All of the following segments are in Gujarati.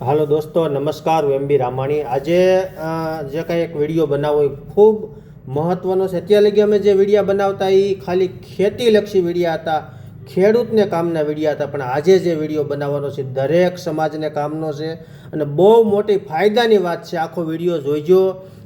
હાલો દોસ્તો, નમસ્કાર, હું એમ બી રામાણી. આજે જે કાંઈ એક વીડિયો બનાવવો એ ખૂબ મહત્ત્વનો છે. અત્યાર લગી અમે જે વિડીયા બનાવતા એ ખાલી ખેતીલક્ષી વિડીયા હતા, ખેડૂતને કામના વિડીયા હતા, પણ આજે જે વીડિયો બનાવવાનો છે દરેક સમાજને કામનો છે. અને બહુ મોટી ફાયદાની વાત છે, આખો વીડિયો જોઈજો.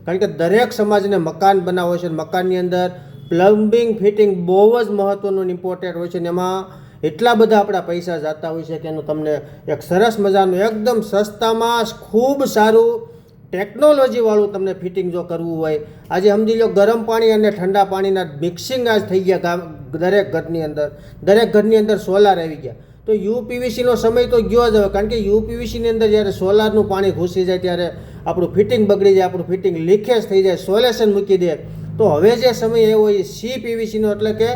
કારણ કે દરેક સમાજને મકાન બનાવવો છે મકાનની અંદર પ્લમ્બિંગ, ફિટિંગ બહુ જ મહત્ત્વનું ઇમ્પોર્ટન્ટ હોય છે. અને એમાં એટલા બધા આપણા પૈસા જતા હોય છે કે એનું તમને એક સરસ મજાનું, એકદમ સસ્તામાં ખૂબ સારું ટેકનોલોજીવાળું તમને ફિટિંગ જો કરવું હોય. આજે સમજી લો ગરમ પાણી અને ઠંડા પાણીના મિક્સિંગ આજ થઈ ગયા ગામ, દરેક ઘરની અંદર. દરેક ઘરની અંદર સોલાર આવી ગયા. તો યુપીવીસીનો સમય તો ગયો જ હવે, કારણ કે યુપીવીસીની અંદર જ્યારે સોલારનું પાણી ઘૂસી જાય ત્યારે આપણું ફિટિંગ બગડી જાય, આપણું ફિટિંગ લીકેજ થઈ જાય સોલેશન મૂકી દે. તો હવે જે સમય એવો એ સી પીવીસીનો એટલે કે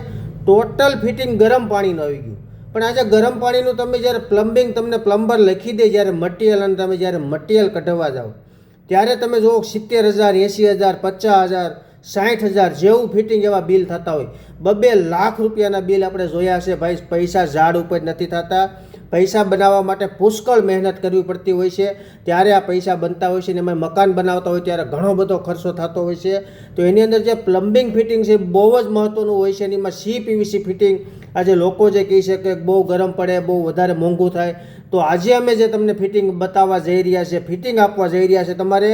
ટોટલ ફિટિંગ ગરમ પાણીનું આવી ગયું. પણ આજે ગરમ પાણીનું તમે જ્યારે પ્લમ્બિંગ તમને પ્લમ્બર લખી દે જ્યારે મટીરિયલ અને તમે જ્યારે મટીરિયલ કઢાવવા જાઓ, ત્યારે તમે જુઓ સિત્તેર હજાર એંસી હજાર, પચાસ હજાર, સાઠ હજાર જેવું ફિટિંગ એવા બિલ થતા હોય. બબે લાખ રૂપિયાના બિલ આપણે જોયા છે ભાઈ, પૈસા ઝાડ ઉપર નથી થતા. પૈસા બનાવવા માટે પુષ્કળ મહેનત કરવી પડતી હોય છે. ત્યારે આ પૈસા બનતા હોય છે અને એમાં મકાન બનાવતા હોય ત્યારે ઘણો બધો ખર્ચો થતો હોય છે. તો એની અંદર જે પ્લમ્બિંગ ફિટિંગ છે બહુ જ મહત્ત્વનું હોય છે એમાં સી પીવીસી ફિટિંગ આજે લોકો જે કહી છે કે બહુ ગરમ પડે, બહુ વધારે મોંઘું થાય. તો આજે અમે જે તમને ફિટિંગ બતાવવા જઈ રહ્યા છે, ફિટિંગ આપવા જઈ રહ્યા છે, તમારે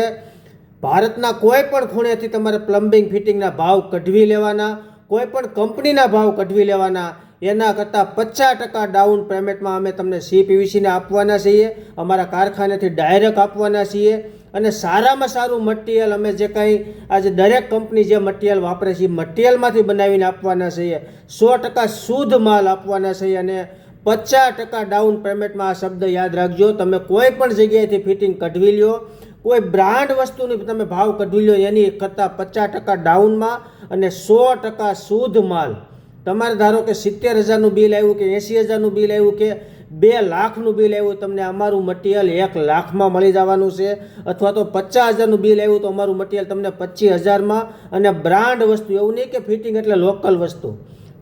ભારતના કોઈ પણ ખૂણેથી તમારે પ્લમ્બિંગ ફિટિંગના ભાવ કઢવી લેવાના, કોઈ પણ કંપનીના ભાવ કઢવી લેવાના એના કરતાં પચાસ ટકા ડાઉન પેમેન્ટમાં અમે તમને સી પીવીસીને આપવાના છીએ, અમારા કારખાનેથી ડાયરેક્ટ આપવાના છીએ અને સારામાં સારું મટીરિયલ અમે જે કાંઈ આજે દરેક કંપની જે મટીરિયલ વાપરે છે, એ મટીરિયલમાંથી બનાવીને આપવાના છીએ. સો ટકા શુદ્ધ માલ આપવાના છીએ અને પચાસ ટકા ડાઉન પેમેન્ટમાં આ શબ્દ યાદ રાખજો. તમે કોઈ પણ જગ્યાએથી ફિટિંગ કઢવી લ્યો, કોઈ બ્રાન્ડ વસ્તુની તમે ભાવ કઢવી લો એની કરતાં પચાસ ટકા ડાઉનમાં અને સો ટકા શુદ્ધ માલ. તમારે ધારો કે સિત્તેર હજારનું બિલ આવ્યું કે એંસી હજારનું બિલ આવ્યું કે બે લાખનું બિલ આવ્યું, તમને અમારું મટીરિયલ એક લાખમાં મળી જવાનું છે. અથવા તો પચાસ હજારનું બિલ આવ્યું તો અમારું મટીરિયલ તમને પચીસ હજારમાં. અને બ્રાન્ડ વસ્તુ, એવું નહીં કે ફિટિંગ એટલે લોકલ વસ્તુ.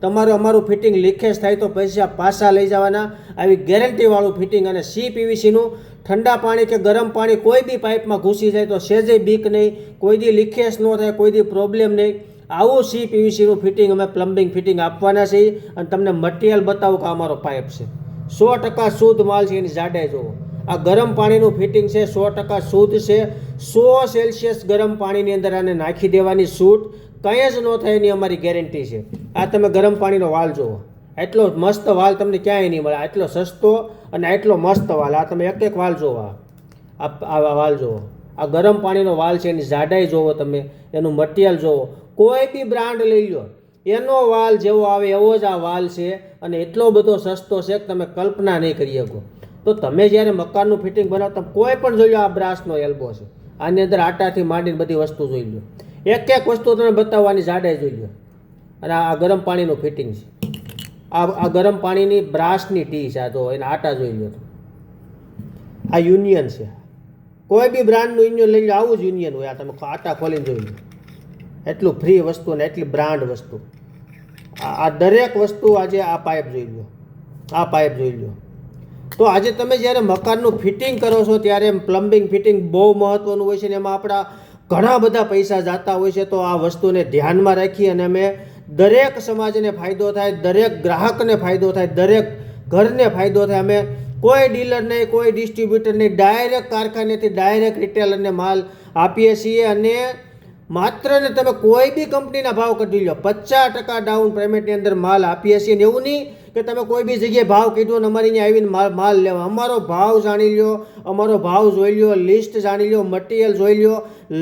તમારું અમારું ફિટિંગ લીકેજ થાય તો પૈસા પાછા લઈ જવાના. આવી ગેરંટીવાળું ફિટિંગ અને સી પીવીસીનું. ઠંડા પાણી કે ગરમ પાણી કોઈ બી પાઇપમાં ઘૂસી જાય તો સેજે બીક નહીં. કોઈ દી લીકેજ ન થાય, કોઈ દી પ્રોબ્લેમ નહીં. આવું સી પીવીસીનું ફિટિંગ અમે પ્લમ્બિંગ ફિટિંગ આપવાના છીએ અને તમને મટીરિયલ બતાવો કે અમારો પાઇપ છે. સો ટકા શુદ્ધ માલ છે એની જાડાઈ જુઓ. આ ગરમ પાણીનું ફિટિંગ છે, સો ટકા શુદ્ધ છે. સો સેલ્સિયસ ગરમ પાણીની અંદર આને નાખી દેવાની છૂટ. કંઈ જ ન થાય એની અમારી ગેરંટી છે. આ તમે ગરમ પાણીનો વાલ જુઓ. એટલો મસ્ત વાલ તમને ક્યાંય નહીં મળે. એટલો સસ્તો અને એટલો મસ્ત વાલ. આ તમે એક એક વાલ જુઓ. આ વાલ જુઓ. આ ગરમ પાણીનો વાલ છે એની જાડાઈ જુઓ તમે. એનું મટીરિયલ જુઓ. કોઈ બી બ્રાન્ડ લઈ લો એનો વાલ જેવો આવે એવો જ આ વાલ છે અને એટલો બધો સસ્તો છે કે તમે કલ્પના નહીં કરી શકો. તો તમે જ્યારે મકાનનું ફિટિંગ બનાવો તમે કોઈ પણ જોઈ લો આ બ્રાસનો એલ્બો છે. આની અંદર આટાથી માંડીને બધી વસ્તુ જોઈ લો એક એક વસ્તુ તમે બતાવવાની જાડે જોઈ લો અને આ ગરમ પાણીનું ફિટિંગ છે. આ આ ગરમ પાણીની બ્રાસની ટી છે, આ જો એના આટા જોઈ લો તો આ યુનિયન છે. કોઈ બી બ્રાન્ડનું યુનિયન લઈ લો આવું જ યુનિયન હોય. આ તમે આટા ખોલીને જોઈ લો એટલું ફ્રી વસ્તુ ને એટલી બ્રાન્ડ વસ્તુ. આ દરેક વસ્તુ આજે આ પાઇપ જોઈ લો આ પાઇપ જોઈ લો તો આજે તમે જ્યારે મકાનનું ફિટિંગ કરો છો, ત્યારે પ્લમ્બિંગ ફિટિંગ બહુ મહત્ત્વનું હોય છે ને એમાં આપણા ઘણા બધા પૈસા જતા હોય છે, તો આ વસ્તુને ધ્યાનમાં રાખી અને અમે દરેક સમાજને ફાયદો થાય, દરેક ગ્રાહકને ફાયદો થાય, દરેક ઘરને ફાયદો થાય. અમે કોઈ ડીલર નહીં, કોઈ ડિસ્ટ્રીબ્યુટર નહીં ડાયરેક્ટ કારખાનેથી ડાયરેક્ટ રિટેલરને માલ આપીએ છીએ અને માત્ર ને તમે કોઈ બી કંપનીના ભાવ કાઢી લો. પચાસ ટકા ડાઉન પેમેન્ટની અંદર માલ આપીએ છીએ ને એવું નહીં કે તમે કોઈ બી જગ્યાએ ભાવ કીધો ને અમારી અહીંયા આવીને માલ માલ લેવા. અમારો ભાવ જાણી લ્યો, અમારો ભાવ જોઈ લો લિસ્ટ જાણી લ્યો મટીરિયલ જોઈ લો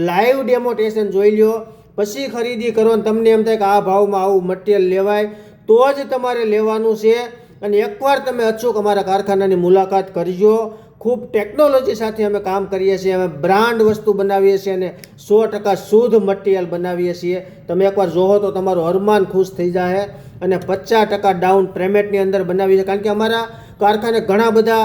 લાઈવ ડેમોટેશન જોઈ લો પછી ખરીદી કરો ને તમને એમ થાય કે આ ભાવમાં આવું મટીરિયલ લેવાય. તો જ તમારે લેવાનું છે. અને એકવાર તમે અચૂક અમારા કારખાનાની મુલાકાત કરજો. ખૂબ ટેકનોલોજી સાથે અમે કામ કરીએ છીએ, અમે બ્રાન્ડ વસ્તુ બનાવીએ છીએ અને સો ટકા શુદ્ધ મટીરિયલ બનાવીએ છીએ. તમે એકવાર જોવો તો તમારું હરમાન ખુશ થઈ જાય અને પચાસ ટકા ડાઉન પેમેન્ટની અંદર બનાવીએ છીએ કારણ કે અમારા કારખાને ઘણા બધા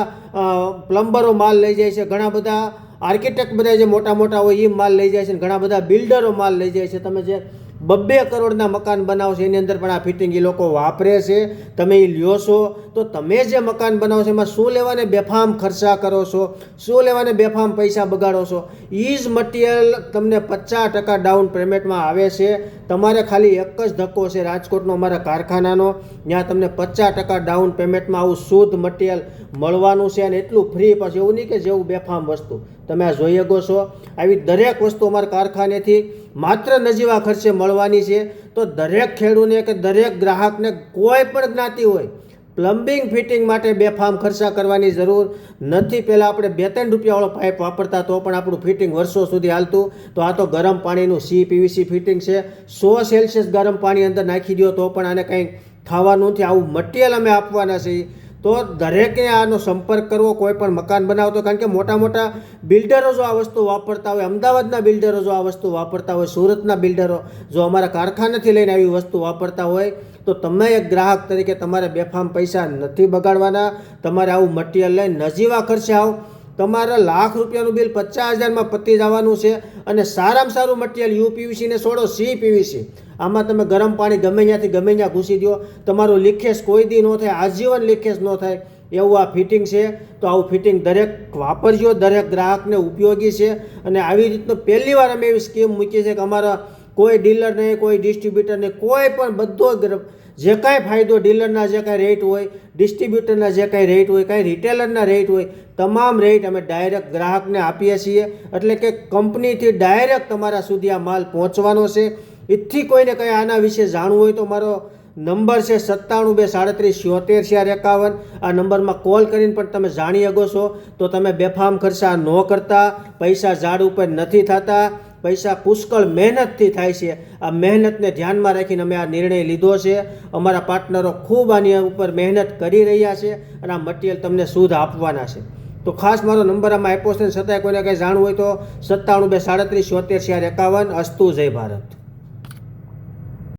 પ્લમ્બરો માલ લઈ જાય છે, ઘણા બધા આર્કિટેક્ટ બધા જે મોટા મોટા હોય એ માલ લઈ જાય છે ઘણા બધા બિલ્ડરો માલ લઈ જાય છે. તમે જે બબ્બે કરોડના મકાન બનાવશે, એની અંદર પણ આ ફિટિંગ એ લોકો વાપરે છે. તમે એ લ્યો છો. તો તમે જે મકાન બનાવો છો, એમાં શું લેવાને બેફામ ખર્ચા કરો છો? શું લેવાને બેફામ પૈસા બગાડો છો? એ જ મટીરિયલ તમને પચાસ ટકા ડાઉન પેમેન્ટમાં આવે છે. તમારે ખાલી એક જ ધક્કો છે રાજકોટનો, અમારા કારખાનાનો. ત્યાં તમને પચાસ ટકા ડાઉન પેમેન્ટમાં આવું શુદ્ધ મટીરિયલ મળવાનું છે અને એટલું ફ્રી પાછું એવું નહીં કે જેવું બેફામ વસ્તુ. તમે આ જોઈ શકો છો. આવી દરેક વસ્તુ અમારા કારખાનેથી માત્ર નજીવા ખર્ચે મળવાની છે, તો દરેક ખેડૂને કે દરેક ગ્રાહકને કોઈ પણ જ્ઞાતિ હોય, પ્લમ્બિંગ, ફિટિંગ માટે બેફામ ખર્ચા કરવાની જરૂર નથી. પહેલાં આપણે બે ત્રણ રૂપિયાવાળો પાઇપ વાપરતા તો પણ આપણું ફિટિંગ વર્ષો સુધી હાલતું. તો આ તો ગરમ પાણીનું સી પીવીસી ફિટિંગ છે. સો સેલ્સિયસ ગરમ પાણી અંદર નાખી દો તો પણ આને કંઈ થવાનું નથી. આવું મટીરિયલ અમે આપવાના છીએ. તો દરેકે આનો સંપર્ક કરવો, કોઈ પણ મકાન બનાવતો, કારણ કે મોટા મોટા બિલ્ડરો જો આ વસ્તુ વાપરતા હોય, અમદાવાદના બિલ્ડરો જો આ વસ્તુ વાપરતા હોય, સુરતના બિલ્ડરો જો અમારા કારખાનેથી લઈને આવી વસ્તુ વાપરતા હોય, તો તમે એક ગ્રાહક તરીકે તમારે બેફામ પૈસા નથી બગાડવાના, તમારે આવું મટીરિયલ લઈને નજીવા ખર્ચે આવો. તમારે લાખ રૂપિયાનું બિલ પચાસ હજારમાં પતી જવાનું છે અને સારામાં સારું મટીરિયલ યુ પીવીસીને છોડો સી પીવીસી આમાં તમે ગરમ પાણી ગમે ત્યાંથી ગમે ત્યાં ઘૂસી દો તમારું લીકેજ કોઈ દી ન થાય, આજીવન લીકેજ ન થાય. એવું આ ફિટિંગ છે. તો આવું ફિટિંગ દરેક વાપરજો. દરેક ગ્રાહકને ઉપયોગી છે. અને આવી રીતનું પહેલી વાર અમે એવી સ્કીમ મૂકી છે કે અમારા કોઈ ડીલર નહીં કોઈ ડિસ્ટ્રીબ્યુટર નહીં કોઈ પણ બધો જે કાંઈ ફાયદો ડીલરના જે કાંઈ રેટ હોય ડિસ્ટ્રીબ્યુટરના જે કાંઈ રેટ હોય, કાંઈ રિટેલરના રેટ હોય, તમામ રેટ અમે ડાયરેક્ટ ગ્રાહકને આપીએ છીએ. એટલે કે કંપનીથી ડાયરેક્ટ તમારા સુધી આ માલ પહોંચવાનો છે. એથી કોઈને કંઈ આના વિશે જાણવું હોય તો મારો નંબર છે સત્તાણું બે સાડત્રીસ છોતેર ચાર એકાવન. આ નંબરમાં કોલ કરીને પણ તમે જાણી શકો છો. તો તમે બેફામ ખર્ચા ન કરતા, પૈસા ઝાડ ઉપર નથી થતા. પૈસા પુષ્કળ મહેનતથી થાય છે. આ મહેનતને ધ્યાનમાં રાખીને અમે આ નિર્ણય લીધો છે. અમારા પાર્ટનરો ખૂબ આની ઉપર મહેનત કરી રહ્યા છે અને આ મટીરિયલ તમને શુદ્ધ આપવાના છે. તો ખાસ મારો નંબર આમાં આપ્યો છે છતાંય કોઈને કંઈ જાણવું હોય તો સત્તાણું બે સાડત્રીસ છોતેર ચાર એકાવન અસ્તુ જય ભારત.